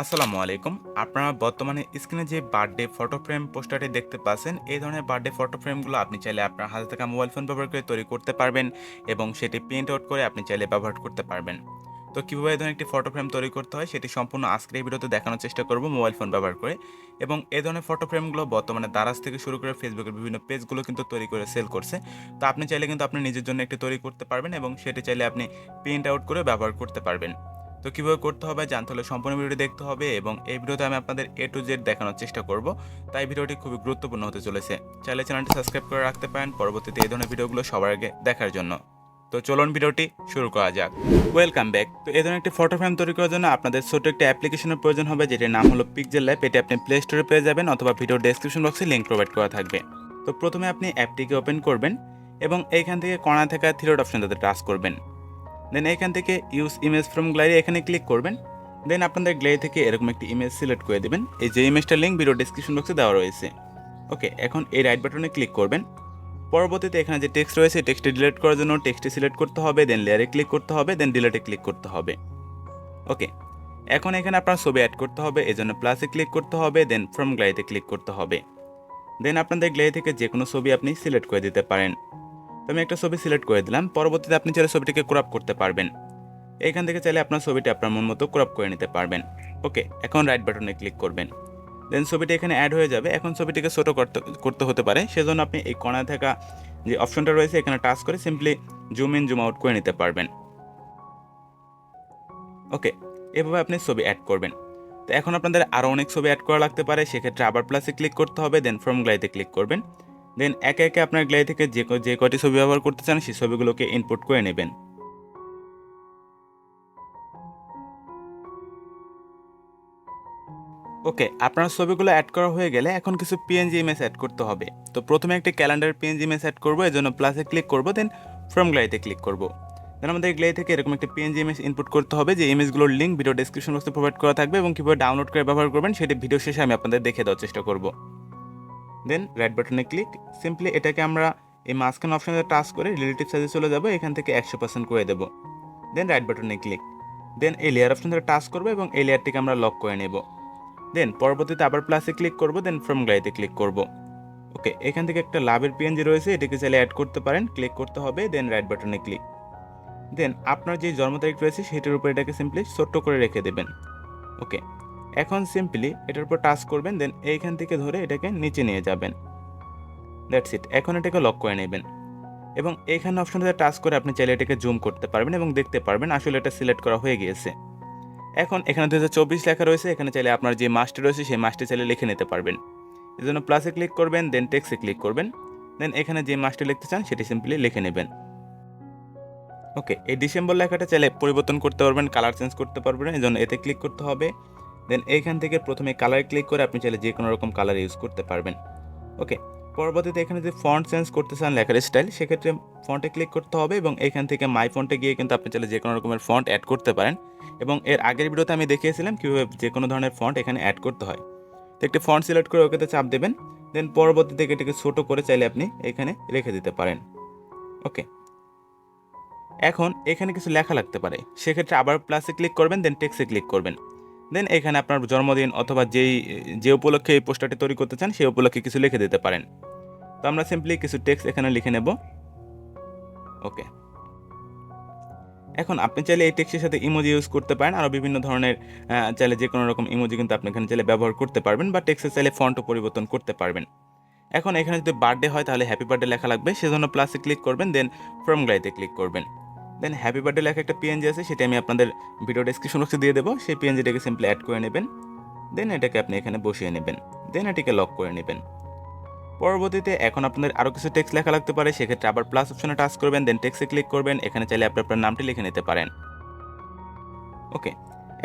আসসালামু আলাইকুম। আপনারা বর্তমানে স্ক্রিনে যে বার্থডে ফটো ফ্রেম পোস্টারটি দেখতে পাচ্ছেন, এই ধরনের বার্থডে ফটো ফ্রেমগুলো আপনি চাইলে আপনার হাতে থাকা মোবাইল ফোন ব্যবহার করে তৈরি করতে পারবেন এবং সেটি প্রিন্ট আউট করে আপনি চাইলে ব্যবহার করতে পারবেন। তো কীভাবে এই ধরনের একটি ফটো ফ্রেম তৈরি করতে হয় সেটি সম্পূর্ণ আজকের এই ভিডিওতে দেখানোর চেষ্টা করব মোবাইল ফোন ব্যবহার করে এবং এই ধরনের ফটো ফ্রেমগুলো বর্তমানে দারাজ থেকে শুরু করে ফেসবুকের বিভিন্ন পেজগুলো কিন্তু তৈরি করে সেল করছে। তো আপনি চাইলে কিন্তু আপনি নিজের জন্য একটি তৈরি করতে পারবেন এবং সেটি চাইলে আপনি প্রিন্ট আউট করে ব্যবহার করতে পারবেন। তো কীভাবে করতে হবে জানতে হলে সম্পূর্ণ ভিডিওটি দেখতে হবে এবং এই ভিডিওতে আমি আপনাদের এ টু জেড দেখানোর চেষ্টা করব। তাই ভিডিওটি খুবই গুরুত্বপূর্ণ হতে চলেছে। চাইলে চ্যানেলটি সাবস্ক্রাইব করে রাখতে পারেন। পরবর্তীতে এই ধরনের ভিডিওগুলো সবার আগে দেখার জন্য। তো চলুন ভিডিওটি শুরু করা যাক। ওয়েলকাম ব্যাক তো এই ধরনের একটি ফটো ফ্রেম তৈরি করার জন্য আপনাদের ছোট একটি অ্যাপ্লিকেশনের প্রয়োজন হবে, যেটির নাম হলো পিকজেল ল্যাব এটি আপনি প্লে স্টোরে পেয়ে যাবেন অথবা ভিডিও ডেসক্রিপশন বক্সে লিঙ্ক প্রোভাইড করা থাকবে। তো প্রথমে আপনি অ্যাপটিকে ওপেন করবেন এবং এইখান থেকে কর্নার থাকা থ্রিডট অপশনটাতে টাচ করবেন। দেন এখান থেকে ইউজ ইমেজ ফ্রম গ্যালারি এখানে ক্লিক করবেন। দেন আপনাদের গ্যালারি থেকে এরকম একটি ইমেজ সিলেক্ট করে দেবেন। এই যে ইমেজটার লিঙ্ক ভিডিও ডিসক্রিপশন বক্সে দেওয়া রয়েছে। ওকে এখন এই রাইট বাটনে ক্লিক করবেন। পরবর্তীতে এখানে যে টেক্সট রয়েছে টেক্সটে ডিলিট করার জন্য টেক্সটে সিলেক্ট করতে হবে দেন লেয়ারে ক্লিক করতে হবে দেন ডিলেটে ক্লিক করতে হবে। ওকে এখন এখানে আপনার ছবি অ্যাড করতে হবে এই জন্য প্লাসে ক্লিক করতে হবে দেন ফ্রম গ্যালারিতে ক্লিক করতে হবে। দেন আপনাদের গ্যালারি থেকে যে কোনো ছবি আপনি সিলেক্ট করে দিতে পারেন। তো আমি একটা ছবি সিলেক্ট করে দিলাম। পরবর্তীতে আপনি চাইলে ছবিটিকে ক্রপ করতে পারবেন। এখান থেকে চাইলে আপনার ছবিটি আপনার মন মতো ক্রপ করে নিতে পারবেন। ওকে, এখন রাইট বাটনে ক্লিক করবেন। দেন ছবিটি এখানে অ্যাড হয়ে যাবে। এখন ছবিটিকে ছোটো করতে করতে হতে পারে। সেজন্য আপনি এই কণা থাকা যে অপশনটা রয়েছে, এখানে টাচ করে simply zoom in zoom out করে নিতে পারবেন। ওকে, এভাবে আপনি ছবি অ্যাড করবেন। তো এখন আপনাদের আরও অনেক ছবি অ্যাড করা লাগতে পারে। সেক্ষেত্রে আবার প্লাসে ক্লিক করতে হবে দেন ফ্রম গ্লাইতে ক্লিক করবেন। দেন একে একে আপনার গ্যালারি থেকে যে যে কয়টি ছবি ব্যবহার করতে চান, সেই ছবিগুলোকে ইনপুট করে নেবেন। ওকে আপনার ছবিগুলো অ্যাড করা হয়ে গেলে এখন কিছু পিএনজি ইমেজ অ্যাড করতে হবে। তো প্রথমে একটি ক্যালেন্ডার পিএনজি ইমেজ অ্যাড করব এর জন্য প্লাসে ক্লিক করব দেন ফ্রম গ্যালারিতে ক্লিক করব। দেন আমাদের গ্যালারি থেকে এরকম একটি পিএনজি ইমেজ ইনপুট করতে হবে, যে ইমেজগুলোর লিঙ্ক ভিডিও ডেসক্রিপশন বক্সে প্রোভাইড করা থাকবে এবং কীভাবে ডাউনলোড করে ব্যবহার করবেন, সেটি ভিডিও শেষে আমি আপনাদের দেখে দেওয়ার চেষ্টা করব। দেন রাইট বাটনে ক্লিক সিম্পলি এটাকে আমরা এই মাঝখানে অপশানে টাচ করে রিলেটিভ সাইজে চলে যাব, এখান থেকে একশো পার্সেন্ট করে দেবো। দেন রাইট বাটনে ক্লিক দেন এই লেয়ার অপশন ধরে টাচ করব এবং এই লেয়ারটিকে আমরা লক করে নেব। দেন পরবর্তীতে আবার প্লাসে ক্লিক করব দেন ফ্রম গ্যালারিতে ক্লিক করব। ওকে এখান থেকে একটা লাভের পিএনজি রয়েছে, এটাকে চাইলে অ্যাড করতে পারেন ক্লিক করতে হবে দেন রাইট বাটনে ক্লিক দেন আপনার যে জন্ম তারিখ রয়েছে, সেটার উপর এটাকে সিম্পলি ছোট্ট করে রেখে দেবেন। ওকে এখন সিম্পলি এটার উপর টাচ করবেন দেন এইখান থেকে ধরে এটাকে নিচে নিয়ে যাবেন। দ্যাটস ইট এখন এটাকে লক করে নেবেন। এবং এইখানে অপশনটাতে টাচ করে আপনি চাইলে এটাকে জুম করতে পারবেন এবং দেখতে পারবেন, আসলে এটা সিলেক্ট করা হয়ে গিয়েছে। এখন এখানে দু চব্বিশ লেখা রয়েছে, এখানে চাইলে আপনার যে মাসটি রয়েছে, সেই মাসটি চাইলে লিখে নিতে পারবেন। এই জন্য প্লাসে ক্লিক করবেন দেন টেক্সে ক্লিক করবেন। দেন এখানে যে মাসটি লিখতে চান, সেটি সিম্পলি লিখে নেবেন। ওকে এই ডিসেম্বর লেখাটা চাইলে পরিবর্তন করতে পারবেন কালার চেঞ্জ করতে পারবেন এই জন্য এতে ক্লিক করতে হবে। দেন এইখান থেকে প্রথমে কালার ক্লিক করে আপনি চাইলে যে কোনো রকম কালার ইউজ করতে পারবেন। ওকে পরবর্তীতে এখানে যে ফন্ট চেঞ্জ করতে চান লেখার স্টাইল সেক্ষেত্রে ফন্টে ক্লিক করতে হবে এবং এখান থেকে মাই ফন্টে গিয়ে কিন্তু আপনি চাইলে যে কোনো রকমের ফন্ট অ্যাড করতে পারেন। এবং এর আগের ভিডিওতে আমি দেখিয়েছিলাম কীভাবে যে কোনো ধরনের ফন্ট এখানে অ্যাড করতে হয়। তো একটি ফন্ট সিলেক্ট করে ওকেতে চাপ দেবেন দেন পরবর্তী থেকে এটাকে ছোটো করে চাইলে আপনি এখানে রেখে দিতে পারেন। ওকে এখন এখানে কিছু লেখা লাগতে পারে। সেক্ষেত্রে আবার প্লাসে ক্লিক করবেন দেন টেক্সে ক্লিক করবেন। দেন এখানে আপনার জন্মদিন অথবা যেই, যে উপলক্ষে এই পোস্টারটি তৈরি করতে চান, সেই উপলক্ষে কিছু লিখে দিতে পারেন। তো আমরা সিম্পলি কিছু টেক্সট এখানে লিখে নেব। ওকে। এখন আপনি চাইলে এই টেক্সটের সাথে ইমোজি ইউজ করতে পারেন। আরও বিভিন্ন ধরনের চাইলে যে কোনো রকম ইমোজি কিন্তু আপনি এখানে চাইলে ব্যবহার করতে পারবেন বা টেক্সটে চাইলে ফন্টও পরিবর্তন করতে পারবেন। এখন এখানে যদি বার্থডে হয় তাহলে হ্যাপি বার্থডে লেখা লাগবে। সেজন্য প্লাসে ক্লিক করবেন, দেন ফ্রম গ্লাইতে ক্লিক করবেন। দেন হ্যাপি বার্থডে লেখা একটা পিএনজি আছে, সেটা আমি আপনাদের ভিডিও ডেসক্রিপশন বক্সে দিয়ে দেবো। সেই পিএনজিটাকে সিম্পলি অ্যাড করে নেবেন। দেন এটাকে আপনি এখানে বসিয়ে নেবেন। দেন এটিকে লক করে নেবেন। পরবর্তীতে এখন আপনাদের আরও কিছু টেক্সট লেখা লাগতে পারে, সেক্ষেত্রে আবার প্লাস অপশনে টাচ করবেন দেন টেক্সে ক্লিক করবেন, এখানে চাইলে আপনি আপনার নামটি লিখে নিতে পারেন। ওকে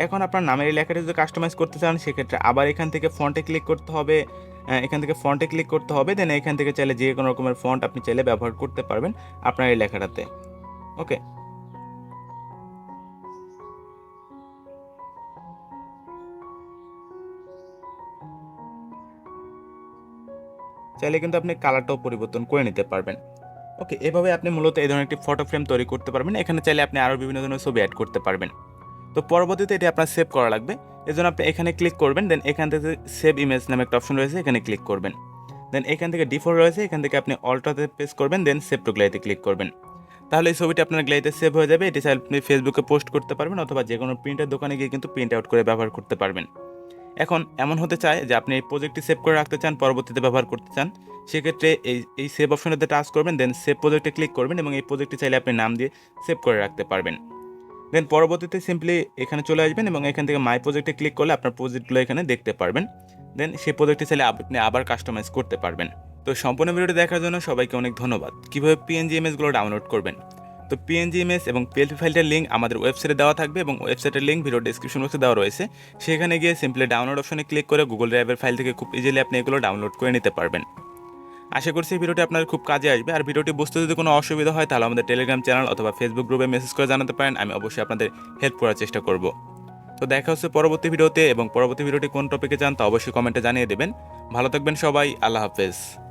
এখন আপনার নামের এই লেখাটি যদি কাস্টমাইজ করতে চান, সেক্ষেত্রে আবার এখান থেকে ফন্টে ক্লিক করতে হবে। এখান থেকে ফন্টে ক্লিক করতে হবে দেন এখান থেকে চাইলে যে কোনো রকমের ফন্ট আপনি চাইলে ব্যবহার করতে পারবেন আপনার এই লেখাটাতে। ওকে চাইলে কিন্তু আপনি কালারটাও পরিবর্তন করে নিতে পারবেন। ওকে এভাবে আপনি মূলত এই ধরনের একটি ফটো ফ্রেম তৈরি করতে পারবেন। এখানে চাইলে আপনি আরও বিভিন্ন ধরনের ছবি অ্যাড করতে পারবেন। তো পরবর্তীতে এটি আপনার সেভ করা লাগবে। এই জন্য আপনি এখানে ক্লিক করবেন দেন এখান থেকে সেভ ইমেজ নামে একটা অপশন রয়েছে, এখানে ক্লিক করবেন। দেন এখান থেকে ডিফল্ট রয়েছে, এখান থেকে আপনি অল্টাতে প্রেস করবেন দেন সেভ টু গ্লাইতে ক্লিক করবেন। তাহলে এই ছবিটা আপনার গ্লাইতে সেভ হয়ে যাবে। এটি চাইলে আপনি ফেসবুকে পোস্ট করতে পারবেন, অথবা যে কোনো প্রিন্টের দোকানে গিয়ে কিন্তু প্রিন্ট আউট করে ব্যবহার করতে পারবেন। এখন এমন হতে চায় যে আপনি এই প্রজেক্টটি সেভ করে রাখতে চান, পরবর্তীতে ব্যবহার করতে চান, সেক্ষেত্রে এই এই সেভ অপশনেতে টাচ করবেন দেন সেভ প্রজেক্টে ক্লিক করবেন এবং এই প্রজেক্টটি চাইলে আপনি নাম দিয়ে সেভ করে রাখতে পারবেন। দেন পরবর্তীতে সিম্পলি এখানে চলে আসবেন এবং এখান থেকে মাই প্রজেক্টে ক্লিক করলে আপনার প্রজেক্টগুলো এখানে দেখতে পারবেন। দেন সেই প্রজেক্টটি চাইলে আপনি আবার কাস্টমাইজ করতে পারবেন। তো সম্পূর্ণ ভিডিওটি দেখার জন্য সবাইকে অনেক ধন্যবাদ। কীভাবে পিএনজি ইমেজগুলো ডাউনলোড করবেন? তো পিএনজি ইমেজ এবং পিএলপি ফাইলটার লিঙ্ক আমাদের ওয়েবসাইটে দেওয়া থাকবে এবং ওয়েবসাইটের লিঙ্ক ভিডিও ডিসক্রিপশন বক্সে দেওয়া রয়েছে। সেখানে গিয়ে সিম্পলি ডাউনলোড অপশনে ক্লিক করে গুগল ড্রাইভের ফাইল থেকে খুব ইজিলি আপনি এগুলো ডাউনলোড করে নিতে পারবেন। আশা করছি ভিডিওটি আপনার খুব কাজে আসবে। আর ভিডিওটি বুঝতে যদি কোনো অসুবিধা হয়, তাহলে আমাদের টেলিগ্রাম চ্যানেল অথবা ফেসবুক গ্রুপে মেসেজ করে জানাতে পারেন। আমি অবশ্যই আপনাদের হেল্প করার চেষ্টা করব। তো দেখা হচ্ছে পরবর্তী ভিডিওতে এবং পরবর্তী ভিডিওটি কোন টপিকে চান তা অবশ্যই কমেন্টে জানিয়ে দেবেন। ভালো থাকবেন সবাই, আল্লাহ হাফেজ।